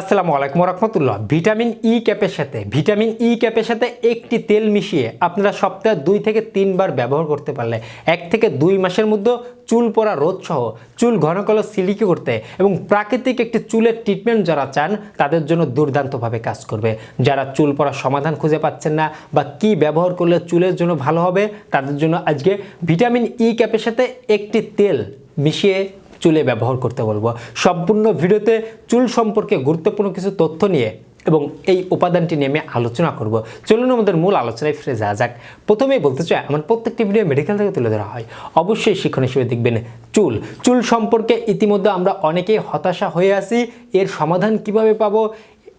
আসসালামু আলাইকুম রহমতুল্লাহ vitamin E ক্যাপের সাথে, ভিটামিন ই ক্যাপের সাথে একটি তেল মিশিয়ে আপনারা সপ্তাহে দুই থেকে তিনবার ব্যবহার করতে পারলে, এক থেকে দুই মাসের মধ্যে চুল পড়া রোধ সহ, চুল ঘন কালো সিলিকি করতে এবং প্রাকৃতিক একটি চুলের ট্রিটমেন্ট যারা চান, তাদের জন্য দুর্দান্তভাবে কাজ করবে। যারা চুল পড়ার সমাধান খুঁজে পাচ্ছেন না বা কি ব্যবহার করলে চুলের জন্য ভালো হবে, তাদের জন্য আজকে ভিটামিন ই ক্যাপের সাথে একটি তেল মিশিয়ে চুলে ব্যবহার করতে বলব। সম্পূর্ণ ভিডিওতে চুল সম্পর্কে গুরুত্বপূর্ণ কিছু তথ্য নিয়ে এবং এই উপাদানটি নিয়ে আমি আলোচনা করব। চলুন আমাদের মূল আলোচনায় ফিরে যাওয়া যাক। প্রথমেই বলতে চাই, আমার প্রত্যেকটি ভিডিও মেডিকেল থেকে তুলে ধরা হয়। অবশ্যই শিক্ষণ হিসেবে দেখবেন চুল। চুল সম্পর্কে ইতিমধ্যে আমরা অনেকেই হতাশা হয়ে আছি। এর সমাধান কীভাবে পাবো?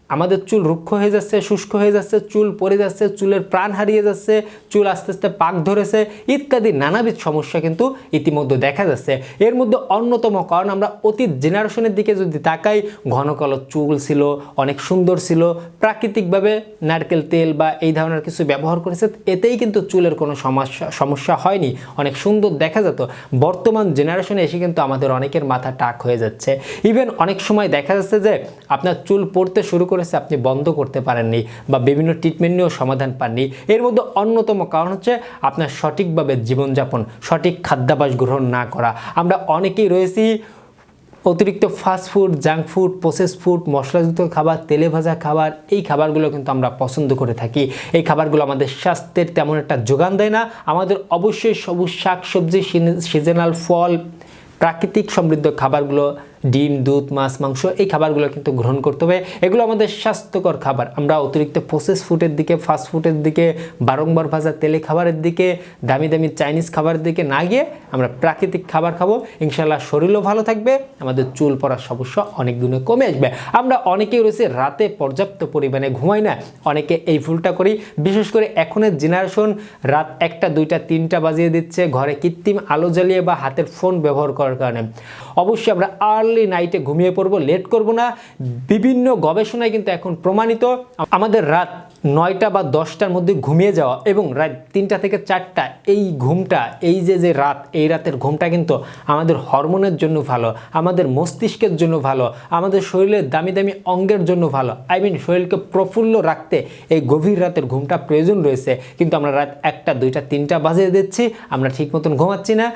আমাদের চুল রুক্ষ হয়ে যাচ্ছে, শুষ্ক হয়ে যাচ্ছে, চুল পড়ে যাচ্ছে, চুলের প্রাণ হারিয়ে যাচ্ছে, চুল আস্তে আস্তে পাক ধরেছে, ইত্যাদি নানাবিধ সমস্যা কিন্তু ইতিমধ্যে দেখা যাচ্ছে। এর মধ্যে অন্যতম কারণ আমরা অতীত জেনারেশনের দিকে যদি তাকাই, ঘন কালো চুল ছিল, অনেক সুন্দর ছিল, প্রাকৃতিকভাবে নারকেল তেল বা এই ধরনের কিছু ব্যবহার করেছে, এতেই কিন্তু চুলের কোনো সমস্যা সমস্যা হয়নি, অনেক সুন্দর দেখা যেত। বর্তমান জেনারেশনে এসে কিন্তু আমাদের অনেকের মাথা টাক হয়ে যাচ্ছে। ইভেন অনেক সময় দেখা যাচ্ছে যে, আপনার চুল পড়তে শুরু করেছে আপনি বন্ধ করতে পারেননি বা বিভিন্ন ট্রিটমেন্ট নিয়েও সমাধান পাননি। এর মধ্যে অন্যতম কারণ হচ্ছে আপনার সঠিকভাবে জীবনযাপন, সঠিক খাদ্যাভ্যাস গ্রহণ না করা। আমরা অনেকেই রয়েছি অতিরিক্ত fast food junk food process food মশলাযুক্ত খাবার, তেলে ভাজা খাবার, এই খাবারগুলো কিন্তু আমরা পছন্দ করে থাকি। এই খাবারগুলো আমাদের স্বাস্থ্যের তেমন একটা যোগান দেয় না। আমাদের অবশ্যই সবুজ শাক, সবজি সিজনাল ফল, প্রাকৃতিক সমৃদ্ধ খাবারগুলো ডিম, দুধ, মাছ, মাংস এই খাবারগুলো কিন্তু গ্রহণ করতে হবে। এগুলো আমাদের স্বাস্থ্যকর খাবার। আমরা অতিরিক্ত প্রসেস ফুডের দিকে ফাস্ট ফুডের দিকে, বারংবার ভাজা তেলে খাবারের দিকে, দামি দামি চাইনিজ খাবারের দিকে না গিয়ে আমরা প্রাকৃতিক খাবার খাব। ইনশাল্লাহ শরীরও ভালো থাকবে, আমাদের চুল পড়ার সমস্যা অনেক গুণে কমে আসবে। আমরা অনেকেই রয়েছে, রাতে পর্যাপ্ত পরিমাণে ঘুমাই না, অনেকে এই ভুলটা করি। বিশেষ করে এখনের জেনারেশন রাত একটা, দুইটা, তিনটা বাজিয়ে দিচ্ছে, ঘরে কৃত্রিম আলো জ্বালিয়ে বা হাতের ফোন ব্যবহার করার কারণে। অবশ্যই আমরা আর্লি নাইটে ঘুমিয়ে পড়ব লেট করব না। বিভিন্ন গবেষণায় কিন্তু এখন প্রমাণিত আমাদের রাত নয়টা বা দশটার মধ্যে ঘুমিয়ে যাওয়া এবং রাত তিনটা থেকে চারটা, এই ঘুমটা, এই যে যে রাত, এই রাতের ঘুমটা কিন্তু আমাদের হরমোনের জন্য ভালো, আমাদের মস্তিষ্কের জন্য ভালো, আমাদের শরীরের দামি দামি অঙ্গের জন্য ভালো। আই মিন শরীরকে প্রফুল্ল রাখতে এই গভীর রাতের ঘুমটা প্রয়োজন রয়েছে। কিন্তু আমরা রাত একটা, দুইটা, তিনটা বাজিয়ে দিচ্ছি, আমরা ঠিক মতন ঘুমাচ্ছি না।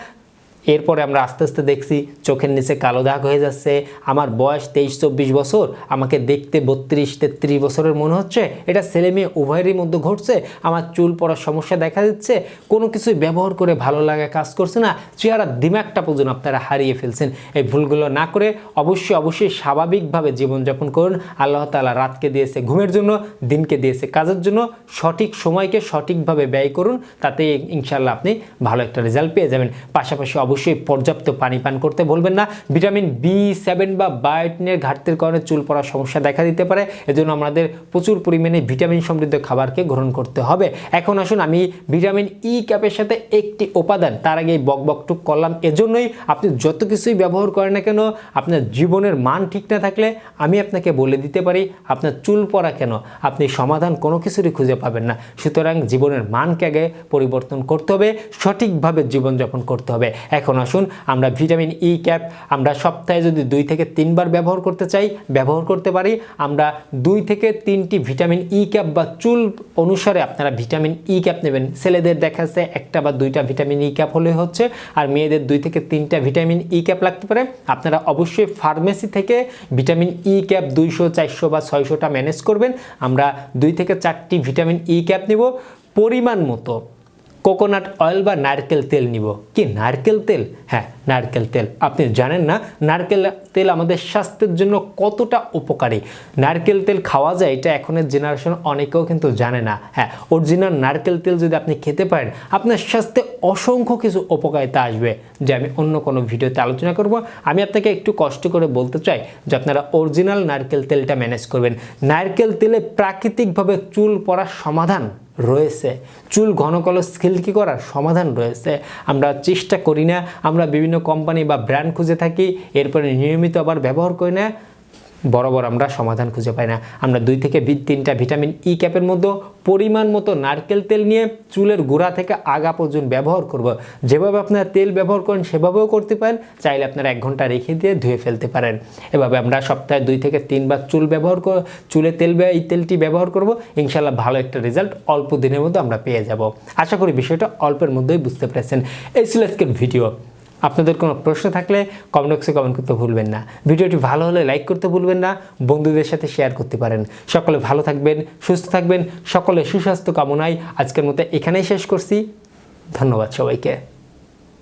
এরপরে আমরা আস্তে আস্তে দেখছি চোখের নিচে কালো দাগ হয়ে যাচ্ছে। আমার বয়স তেইশ চব্বিশ বছর, আমাকে দেখতে বত্রিশ তেত্রিশ বছরের মনে হচ্ছে। এটা ছেলে মেয়ে উভয়েরই মধ্যে ঘটছে, আমার চুল পড়ার সমস্যা দেখা দিচ্ছে, কোনো কিছুই ব্যবহার করে ভালো লাগা কাজ করছে না, চেহারা দিমাগটা পর্যন্ত আপনারা হারিয়ে ফেলছেন। এই ভুলগুলো না করে অবশ্যই অবশ্যই স্বাভাবিকভাবে জীবনযাপন করুন। আল্লাহ তালা রাতকে দিয়েছে ঘুমের জন্য, দিনকে দিয়েছে কাজের জন্য। সঠিক সময়কে সঠিকভাবে ব্যয় করুন তাতে ইনশাল্লাহ আপনি ভালো একটা রেজাল্ট পেয়ে যাবেন। পাশাপাশি অবশ্যই পর্যাপ্ত পানি পান করতে বলবেন না। ভিটামিন বি সেভেন বা বায়োটিনের ঘাটতির কারণে চুল পড়ার সমস্যা দেখা দিতে পারে। এজন্য আমাদের প্রচুর পরিমাণে ভিটামিন সমৃদ্ধ খাবারকে গ্রহণ করতে হবে। এখন আসুন আমি ভিটামিন ই ক্যাপের সাথে একটি উপাদান, তার আগে বক বকটুক করলাম। এজন্যই আপনি যত কিছুই ব্যবহার করেন না কেন, আপনার জীবনের মান ঠিক না থাকলে আমি আপনাকে বলে দিতে পারি, আপনার চুল পড়া কেন? আপনি সমাধান কোনো কিছুরই খুঁজে পাবেন না। সুতরাং জীবনের মানকে আগে পরিবর্তন করতে হবে, সঠিকভাবে জীবনযাপন করতে হবে। এখন আসুন, আমরা ভিটামিন ই ক্যাপ আমরা সপ্তাহে যদি দুই থেকে তিনবার ব্যবহার করতে চাই, ব্যবহার করতে পারি। আমরা দুই থেকে তিনটি ভিটামিন ই ক্যাপ বা চুল অনুসারে আপনারা ভিটামিন ই ক্যাপ নেবেন। ছেলেদের দেখা যাচ্ছে একটা বা দুইটা ভিটামিন ই ক্যাপ হলে হচ্ছে, আর মেয়েদের দুই থেকে তিনটা ভিটামিন ই ক্যাপ লাগতে পারে। আপনারা অবশ্যই ফার্মেসি থেকে ভিটামিন ই ক্যাপ দুইশো, চারশো বা ছয়শোটা ম্যানেজ করবেন। আমরা দুই থেকে চারটি ভিটামিন ই ক্যাপ নেব। পরিমাণ মতো কোকোনাট অয়েল বা নারকেল তেল নিব। কি, নারকেল তেল? হ্যাঁ নারকেল তেল। আপনি জানেন না, নারকেল তেল আমাদের স্বাস্থ্যের জন্য কতটা উপকারী। নারকেল তেল খাওয়া যায়, এটা এখনের জেনারেশন অনেকেও কিন্তু জানে না। হ্যাঁ অরিজিনাল নারকেল তেল যদি আপনি খেতে পারেন, আপনার স্বাস্থ্যে অসংখ্য কিছু উপকারিতা আসবে। যে আমি অন্য কোনো ভিডিওতে আলোচনা করব। আমি আপনাকে একটু কষ্ট করে বলতে চাই যে আপনারা অরিজিনাল নারকেল তেলটা ম্যানেজ করবেন। নারকেল তেলে প্রাকৃতিকভাবে চুল পড়ার সমাধান রয়েছে। চুল ঘন স্কেল কি করার সমাধান রয়েছে। আমরা চেষ্টা করি না, আমরা বিভিন্ন কোম্পানি বা ব্র্যান্ড খুঁজে থাকি, এরপরে নিয়মিত আবার ব্যবহার করি না। বরাবর আমরা সমাধান খুঁজে পাই না। আমরা দুই থেকে তিনটা ভিটামিন ই ক্যাপের মধ্যে পরিমাণ মতো নারকেল তেল নিয়ে চুলের গোড়া থেকে আগা পর্যন্ত ব্যবহার করব। যেভাবে আপনারা তেল ব্যবহার করেন, সেভাবেও করতে পারেন। চাইলে আপনারা এক ঘণ্টা রেখে দিয়ে ধুয়ে ফেলতে পারেন। এভাবে আমরা সপ্তাহে দুই থেকে তিনবার চুল ব্যবহার চুলে তেল এই তেলটি ব্যবহার করব। ইনশাল্লাহ ভালো একটা রেজাল্ট অল্প দিনের মধ্যে আমরা পেয়ে যাব। আশা করি বিষয়টা অল্পের মধ্যেই বুঝতে পেরেছেন। এই ছিল আজকের ভিডিও। আপনাদের কোনো প্রশ্ন থাকলে কমেন্ট বক্সে কমেন্ট করতে ভুলবেন না। ভিডিওটি ভালো হলে লাইক করতে ভুলবেন না, বন্ধুদের সাথে শেয়ার করতে পারেন। সকলে ভালো থাকবেন, সুস্থ থাকবেন সকলে সুস্বাস্থ্য কামনায় আজকের মতো এখানেই শেষ করছি। ধন্যবাদ সবাইকে।